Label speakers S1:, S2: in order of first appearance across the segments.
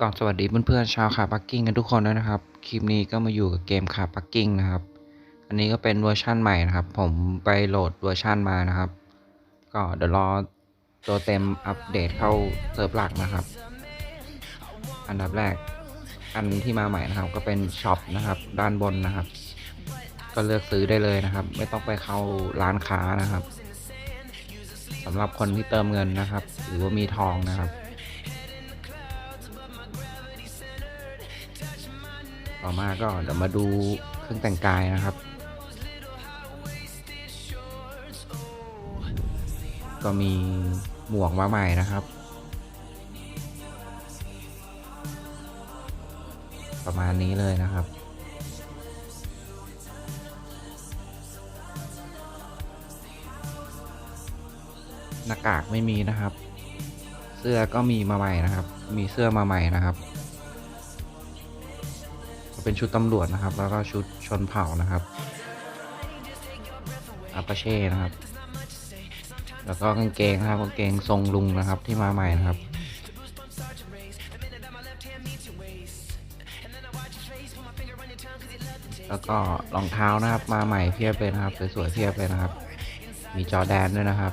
S1: ก็สวัสดีเพื่อนๆชาวขาปักกิ้งกันทุกคนด้วยนะครับ คลิปนี้ก็มาอยู่กับเกมขาปักกิ้งนะครับ อันนี้ก็เป็นเวอร์ชั่นใหม่นะครับ ผมไปโหลดเวอร์ชั่นมานะครับ ก็เดี๋ยวรอตัวเต็มอัปเดตเข้าเซิร์ฟหลักนะครับ อันดับแรก อันที่มาใหม่นะครับ ก็เป็นช็อปนะครับ ด้านบนนะครับ ก็เลือกซื้อได้เลยนะครับ ไม่ต้องไปเข้าร้านค้านะครับสำหรับคนที่เติมเงินนะครับ หรือว่ามีทองนะครับ ต่อมาก็เดี๋ยวมาดูเครื่องแต่งกายนะครับ ก็มีหมวกมาใหม่นะครับ ประมาณนี้เลยนะครับหน้ากากไม่มีนะครับ เสื้อก็มีมาใหม่นะครับ มีเสื้อมาใหม่นะครับ เป็นชุดตำรวจนะครับ แล้วก็ชุดชนเผ่านะครับอาปาเช่นะครับ แล้วก็กางเกงนะครับกางเกงทรงลุงนะครับที่มาใหม่นะครับแล้วก็รองเท้านะครับมาใหม่เพียบเลยนะครับสวยๆเพียบเลยนะครับ มีจอแดนด้วยนะครับ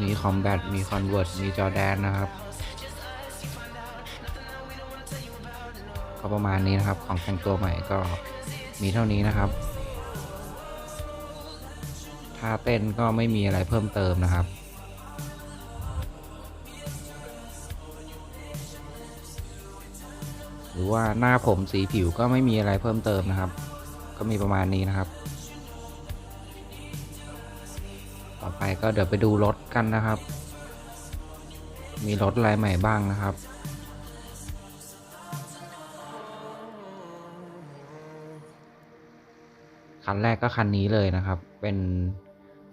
S1: มีคอมแบทมีคอนเวิร์ตมีจอแดนนะครับก็ประมาณนี้นะครับของแต่งตัวใหม่ก็มีเท่านี้นะครับ ถ้าเต้นก็ไม่มีอะไรเพิ่มเติมนะครับ หรือว่าหน้าผมสีผิวก็ไม่มีอะไรเพิ่มเติมนะครับ ก็มีประมาณนี้นะครับ ก็เดี๋ยวไปดูรถกันนะครับ มีรถอะไรใหม่บ้างนะครับคันแรกก็คันนี้เลยนะครับ เป็น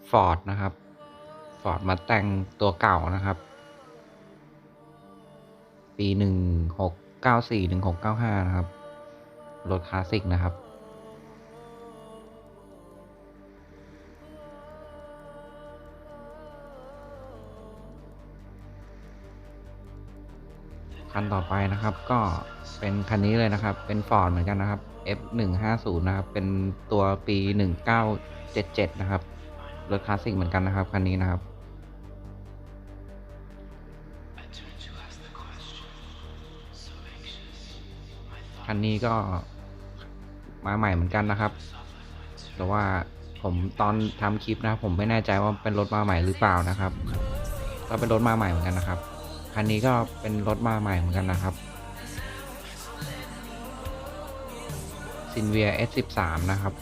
S1: Ford นะครับ Ford มาแต่งตัวเก่านะครับ ปี 1694 1695 นะครับ รถคลาสสิกนะครับ คันต่อไปนะครับ ก็เป็นคันนี้เลยนะครับ เป็น Ford เหมือนกันนะครับ F150 นะครับ เป็นตัวปี 1977 นะครับ รถคลาสสิกเหมือนกันนะครับ คันนี้นะครับคันนี้ก็มาใหม่เหมือนกันนะครับ แต่ว่าผมตอนทำคลิปนะครับ ผมไม่แน่ใจว่าเป็นรถมาใหม่หรือเปล่านะครับ ก็เป็นรถมาใหม่เหมือนกันนะครับ คันนี้ก็เป็นรถมาใหม่เหมือนกันนะครับซินเวีย S13 นะครับ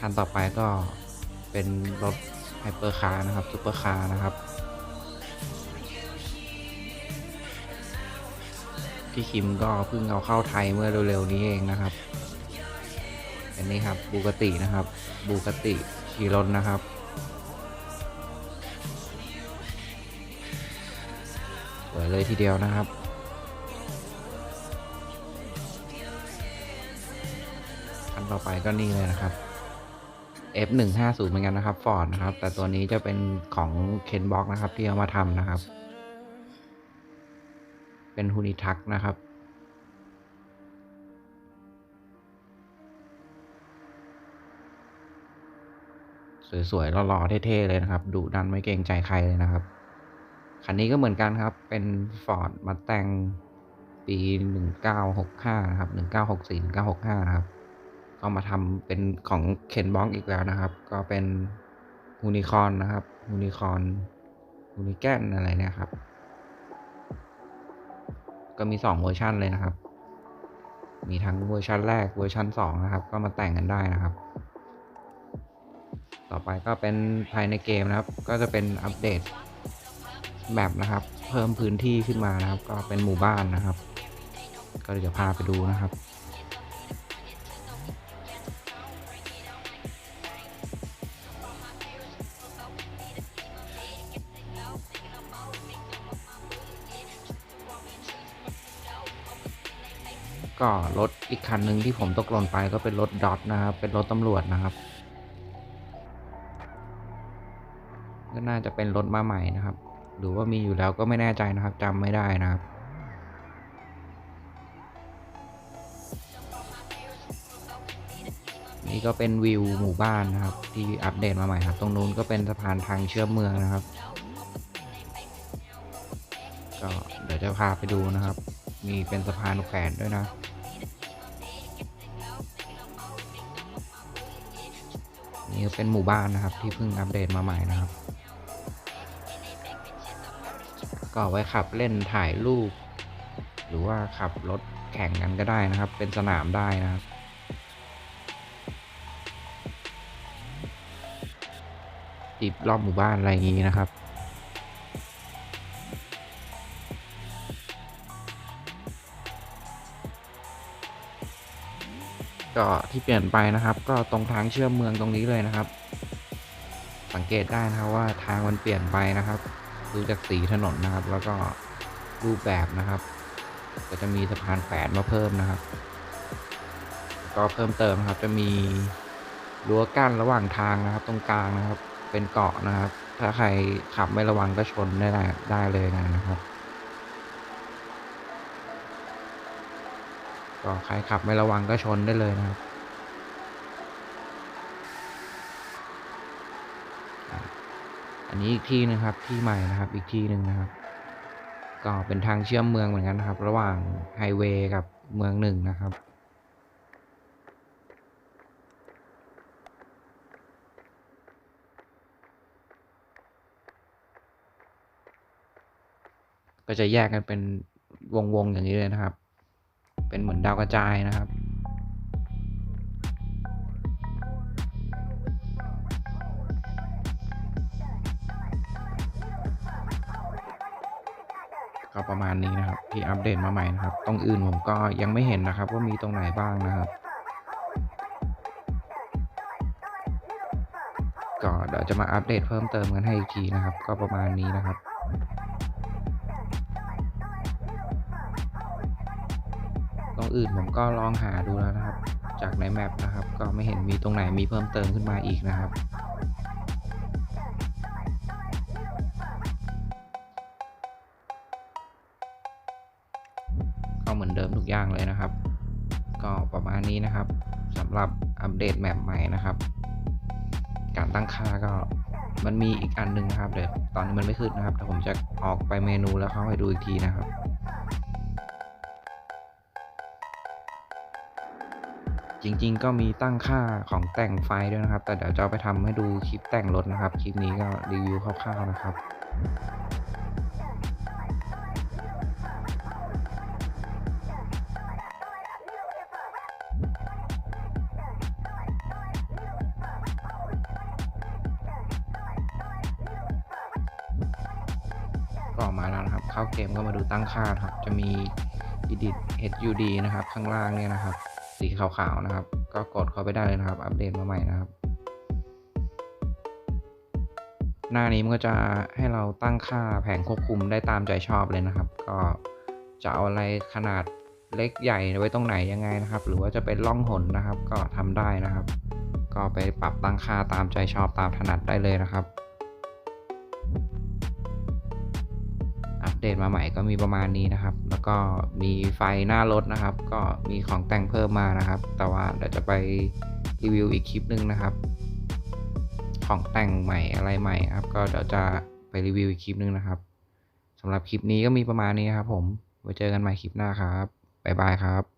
S1: คันต่อไปก็เป็นรถไฮเปอร์คาร์นะครับซูเปอร์คาร์นะครับ พี่คิมก็เพิ่งเอาเข้าไทยเมื่อเร็วๆนี้เองนะครับ อันนี้ครับบูกตินะครับบูกติชีรนนะครับ สวยเลยทีเดียวนะครับคันต่อไปก็นี่เลยนะครับ F150 เหมือนกันนะครับฟอร์ดนะครับ แต่ตัวนี้จะเป็นของเคนบ็อกนะครับ ที่เอามาทำนะครับ เป็นฮูนิทักนะครับ สวยๆหล่อๆเท่ๆเลยนะครับดุดันไม่เกรงใจใครเลยนะครับ คันนี้ก็เหมือนกันครับ เป็น Ford มาแต่งปี 1965 นะครับ 1964 1965 นะครับ ก็มาทำเป็นของเคนบ็อกอีกแล้วนะครับ ก็เป็นฮูนิคอนนะครับฮูนิคอนฮูนิแกนอะไรเนี่ยครับ ก็มี 2 เวอร์ชันเลยนะครับ มีทั้งเวอร์ชันแรกเวอร์ชัน2 นะครับ ก็มาแต่งกันได้นะครับ ต่อไปก็เป็นภายในเกมนะครับ ก็จะเป็นอัปเดตแมปนะครับ เพิ่มพื้นที่ขึ้นมานะครับ ก็เป็นหมู่บ้านนะครับ ก็เดี๋ยวพาไปดูนะครับ ก็รถอีกคันหนึ่งที่ผมตกหล่นไปก็เป็นรถดอทนะครับ เป็นรถตำรวจนะครับ ก็น่าจะเป็นรถมาใหม่นะครับ หรือว่ามีอยู่แล้วก็ไม่แน่ใจนะครับจำไม่ได้นะครับนี่ก็เป็นวิวหมู่บ้านนะครับ ที่อัปเดตมาใหม่ครับตรงนู้นก็เป็นสะพานทางเชื่อมเมืองนะครับ ก็เดี๋ยวจะพาไปดูนะครับ มีเป็นสะพานแขวนด้วยนะ นี่เป็นหมู่บ้านนะครับ ที่เพิ่งอัปเดตมาใหม่นะครับ ก็เอาไว้ขับเล่นถ่ายรูป หรือว่าขับรถแข่งกันก็ได้นะครับ เป็นสนามได้นะครับติดรอบหมู่บ้านอะไรอย่างนี้นะครับ ก็ที่เปลี่ยนไปนะครับ ก็ตรงทางเชื่อมเมืองตรงนี้เลยนะครับ สังเกตได้นะครับว่าทางมันเปลี่ยนไปนะครับ ดูจากสีถนนนะครับ แล้วก็รูปแบบนะครับ ก็จะมีสะพานแฝดมาเพิ่มนะครับ ก็เพิ่มเติมครับ จะมีรั้วกั้นระหว่างทางนะครับ ตรงกลางนะครับ เป็นเกาะนะครับ ถ้าใครขับไม่ระวังก็ชนได้ได้เลยนะครับ ก็ใครขับไม่ระวังก็ชนได้เลยนะครับอันนี้อีกที่นึงครับที่ใหม่นะครับอีกที่หนึ่งนะครับ ก็เป็นทางเชื่อมเมืองเหมือนกันนะครับ ระหว่างไฮเวย์กับเมืองหนึ่งนะครับก็จะแยกกันเป็นวง ๆ อย่างนี้เลยนะครับ เป็นเหมือนดาวกระจายนะครับก็ประมาณนี้นะครับ ที่อัปเดตมาใหม่นะครับ ตรงอื่นผมก็ยังไม่เห็นนะครับ ว่ามีตรงไหนบ้างนะครับ ก็เดี๋ยวจะมาอัปเดตเพิ่มเติมกันให้อีกทีนะครับ ก็ประมาณนี้นะครับ ตรงอื่นผมก็ลองหาดูแล้วนะครับ จากในแมปนะครับ ก็ไม่เห็นมีตรงไหนมีเพิ่มเติมขึ้นมาอีกนะครับก็เหมือนเดิมทุกอย่างเลยนะครับ ก็ประมาณนี้นะครับสำหรับอัปเดตแมปใหม่นะครับ การตั้งค่าก็มันมีอีกอันหนึงนะครับเดี๋ยวตอนนี้มันไม่ขึ้นนะครับแต่ผมจะออกไปเมนูแล้วเข้าไปดูอีกทีนะครับ จริง ๆ ก็มีตั้งค่าของแต่งไฟด้วยนะครับ แต่เดี๋ยวจะเอาไปทำให้ดูคลิปแต่งรถนะครับ คลิปนี้ก็รีวิวคร่าวๆนะครับก็ออกมาแล้วนะครับ เข้าเกมก็มาดูตั้งค่าครับ จะมี edit HUD นะครับ ข้างล่างเนี่ยนะครับ สีขาวๆนะครับ ก็กดเข้าไปได้เลยนะครับ อัปเดตมาใหม่นะครับ หน้านี้มันก็จะให้เราตั้งค่าแผงควบคุมได้ตามใจชอบเลยนะครับ ก็จะเอาอะไรขนาดเล็กใหญ่ไว้ตรงไหนยังไงนะครับ หรือว่าจะเป็นล่องหนนะครับ ก็ทำได้นะครับ ก็ไปปรับตั้งค่าตามใจชอบตามถนัดได้เลยนะครับ ดตมาใหม่ก็มีประมาณนี้นะครับ แล้วก็มีไฟหน้ารถนะครับ ก็มีของแต่งเพิ่มมานะครับ แต่ว่าเดี๋ยวจะไปรีวิวอีกคลิปหนึงนะครับ ของแต่งใหม่อะไรใหม่ครับ ก็เดี๋ยวจะไปรีวิวอีกคลิปหนึงนะครับสำหรับคลิปนี้ก็มีประมาณนี้ครับผมไว้เจอกันใหม่คลิปหน้าครับบ๊ายบายครับ